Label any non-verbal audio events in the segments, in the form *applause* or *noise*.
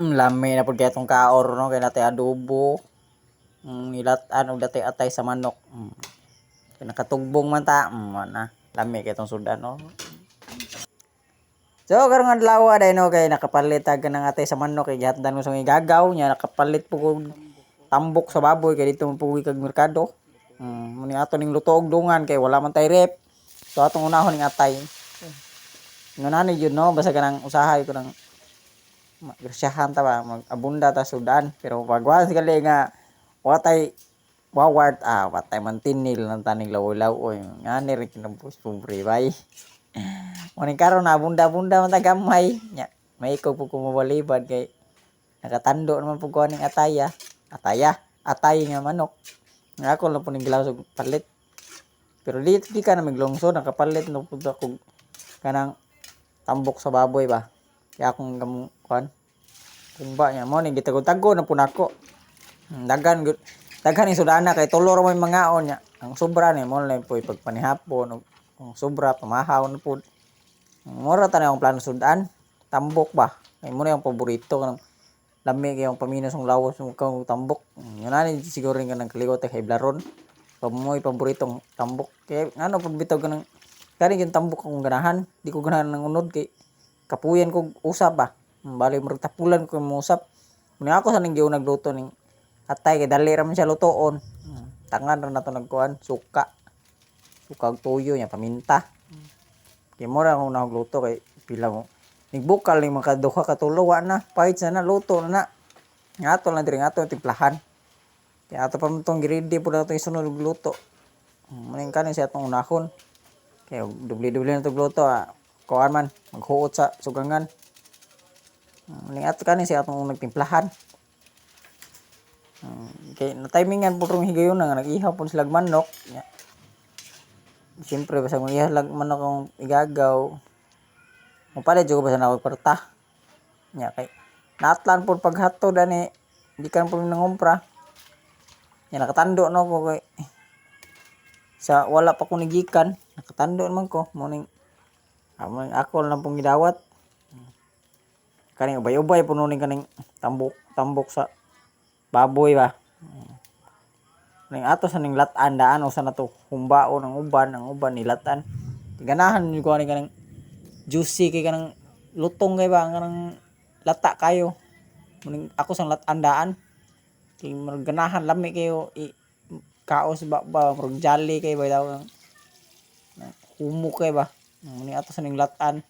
Mm, lami na pud atong kaor no kay natay adobo. Mm, ilat ano dati atay sa manok. Mm. Kay nakatugbong man ta. Mm, na. Lami kay tong sudan no. So karon nga adlaw day no kay nakapalit ag ng atay sa manok kay gihatdan mo sa mga gagaw nya nakapalit po kog tambok sa baboy kay dito pugi kag merkado. Mm, muni ato ning luto og dungan kay wala man tay rep. So atong unahon ning atay. Nganani yun no basta kanang usahay ko nang grasyahan ta ba? Mag-abunda ta sudan. Pero pagwa gali nga watay wawart ah watay man tinil ng taning law-law. Oy ngani rin kinabus pobre bay. *laughs* Muning karon na bunda-bunda man ta gamay. Nya may ikaw po kumabalibad kay nakatando naman po ko ning ataya. Ataya atay nga manok. Nga ako lang po ning gilaw palit. Pero di di ka na miglungsod nakapalit no pud ako kanang tambok sa baboy ba? Kaya akong gam kuan. Kumba mo ni gitagod-tago na pun ako Hmm, daghan gud daghan ni sudana kay tulo ra may mga on niya. Ang sobra ni mo lang po pagpanihapon kung sobra pamahaw na pud mura ta ang plano sudan. Tambok ba? Kay mo na yung paborito kanang lami kay yung paminos ng lawas mo kang tambok. Hmm, yun na ni siguro rin ka ng kaligot kay blaron. Pamoy paboritong tambok. Kay ano pag bitaw ka ng kani yung tambok akong ganahan. Di ko ganahan ng unod kay kapuyan ko usap ba? Hmm, bali murag tapulan ko mo usap Muna ako sa ning giun nagluto ning atay kay dali ra man siya lutoon. Hmm, Tangan ra na to nagkuan suka. Suka ug tuyo nya paminta. Kay mo ra akong nagluto kay pila mo. Nigbukal ning mga duha ka tulo wa na pahit na na luto na na. Nga ato lang diri nga ato timplahan. Kaya ato pa man tong giridi pud ato isunod og luto. Maning kanin siya atong unahon. Kaya dubli-dubli na to luto ah. Kuan man maghuot sa sugangan. Maning ato kanin siya atong nagtimplahan. Hmm, kay na timingan po rong higayon nga nag-ihaw po sila og manok. Nya. Siyempre basta mag ihaw lag manok ang igagaw. Mapalit ko basta na kwarta. Nya kay naatlan po paghatod ani di kan po nangumpra. Nya nakatando no ko kay sa wala pa ko nigikan nakatando naman ko morning amo ako lang pong gidawat kaning ubay-ubay puno ning kaning tambok tambok sa baboy ba? Ning ato sa ning latan daan usa na to humbao ng uban ang uban nilatan ganahan ni ko kanang juicy kay kanang lutong kay ba kanang lata kayo. Muning ako sa latan daan. Kay ganahan lami kayo i, kaos ba ba murag jolly kay ba daw humo kay ba. Muning ato sa ning latan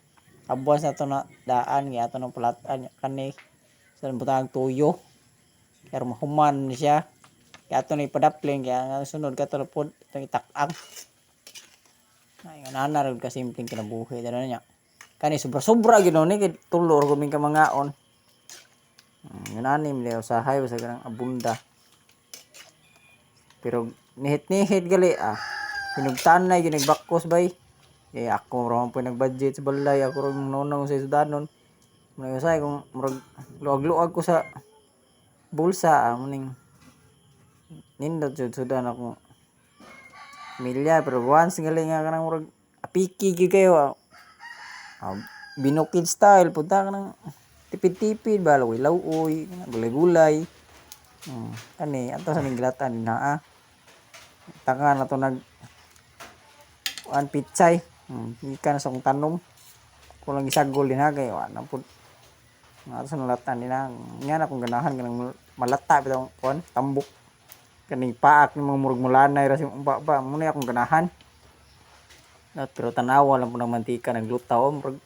abuan sa to na daan kay ato ng palatan kani sa butang tuyo. Kaya mahuman siya. Kaya ito na ipadapling kaya nga sunod ka na po itong itakang. Ay nga nanarag ka simpleng kinabuhi dala niya. Kani sobra sobra ginaw ni tulor kuming ka mangaon hmm, yun anim liyaw sa hay sa ganang abunda. Pero nihit nihit gali ah. Hinugtanay ginagbakos bay eh ako raman po nagbudget sa balay. Ako rin nonong sa sudanon Muna say kung murag luag-luag ko sa bulsa ah, muning nindot jud sudan ako. Milya pero once gali nga kanang murag apiki gyud kayo ah. Ah, binukid style punta ka ng tipid-tipid ba lawi lawoy gulay-gulay. Hmm. kani ato sa ninglatan na ah. Taka na to nag an pitsay hmm. ikan sa kong tanom kulang isagol din ha kay wa na pud nga sa nalatan na nga na kung ganahan kanang malata bitaw kon tambok. Kaning paak ni mga murag mulanay ra si umpa ba mo na akong ganahan. Na pero tanawa lang po ng mantika naglutaw murag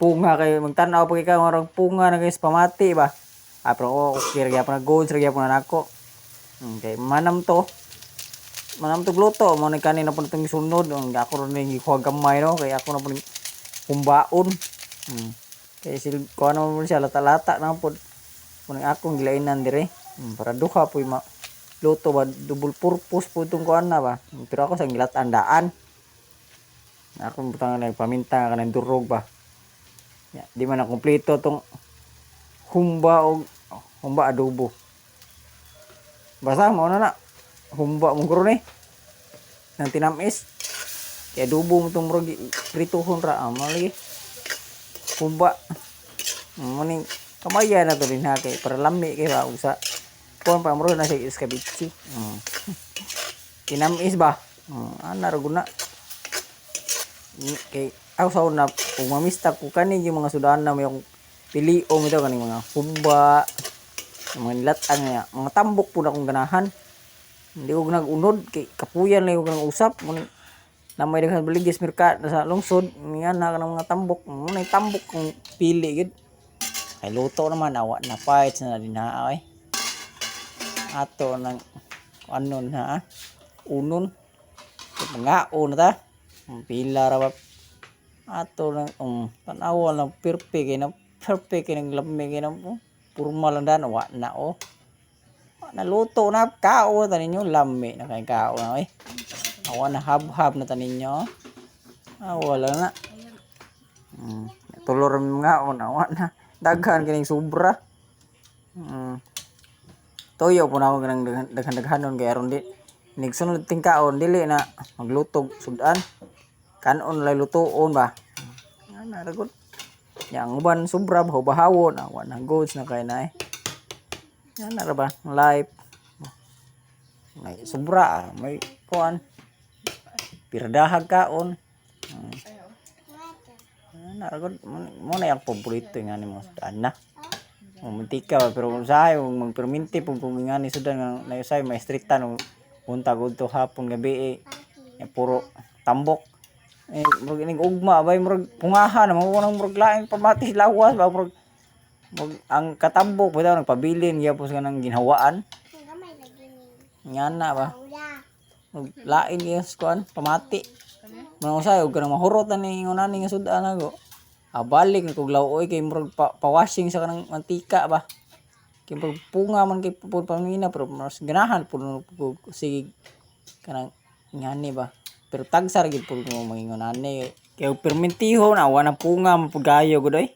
punga kay magtanaw pa kay ka murag punga na kay sa pamati ba? Ah pero oh, okay ra pa na gold ra pa na nako. Hmm, kay manam to manam to gluto mo ni kanina po nitong sunod ang ako ron ni kuha gamay no kay ako na po kumbaon hmm. kay sil ko ano mo siya lata-lata na po Kuning akong gilainan dire. Hmm, para duha po ma luto ba double purpose po itong kuan na ba. Hmm, Pero ako sa gilatandaan. Ako butang na paminta ka ng durog ba. Ya, di man na kompleto tong humba o humba adobo. Basta mo na na. Humba mo guro ni. Nang tinamis. Kaya adobo mo tong murag prituhon ra amo lagi. Humba. Mo ning Kamaya na to din ha kay para lami kay ba usa. Kuan pa mo na siya iskabitsi. Mm. Tinamis ba? Mm, ana ra guna. Kay ako sa kung mamista ko kani yung mga na may yung piliom ito kani mga humba mga nilatang mga tambok po ganahan hindi ko nag-unod kay kapuyan lang yung usap Mun- na may daghang baligis mirka sa lungsod. Nga na kanang mga tambok. Mo na tambok kung pili gid ay luto naman. Awa na fights na din ha ay. Ato ng ano na ah, unon. Mga una ta. Pila ra ato lang um tanawa lang perfect kay na perfect kay nang lami kay na oh, purma lang dan wa na oh Wa na na kao ta ninyo lami na kay kao na eh awa na hab-hab na ta ninyo ah wala na. Mm. tulor nga on awa na. Daghan kining sobra. Mm. toyo po na ako ganang daghan- daghan-daghanon kay aron di. Nigsunod ting kaon dili na maglutog sudan kanon lay lutuon ba? Ana ra gud yang uban sobra bahaw bahawon awa na goods na kay na eh ana ra ba? Life. May sobra ah. may kuan pirdahag kaon Hmm. ana ra gud mo mo na yung paborito nga nimo sudan na Mumuntika pero kung sayo magperminti. Pug kung nga ni sudan na say maestrita no? Punta gud to hapon gabi eh. Puro tambok. Eh ining ugma bay murag pungahan mo nang murag laing pamati lawas ba? Murag ang katambok pa daw nagpabilin gyapon sa nang ginhawaan. Nga na ba? Lain gyud kuan pamati. Mga sayo kanang mahurot na ni ngunani nga sudan ako abalik na kog lawoy kay murag pa, pa-washing sa kanang mantika ba? Kay murag punga man kay pupud pamina pero mas ganahan pud ko sige kanang ngani ba? Pero tagsar gid pud mo mangingon ani kay permintiho na wa na punga man pud gayo gud oy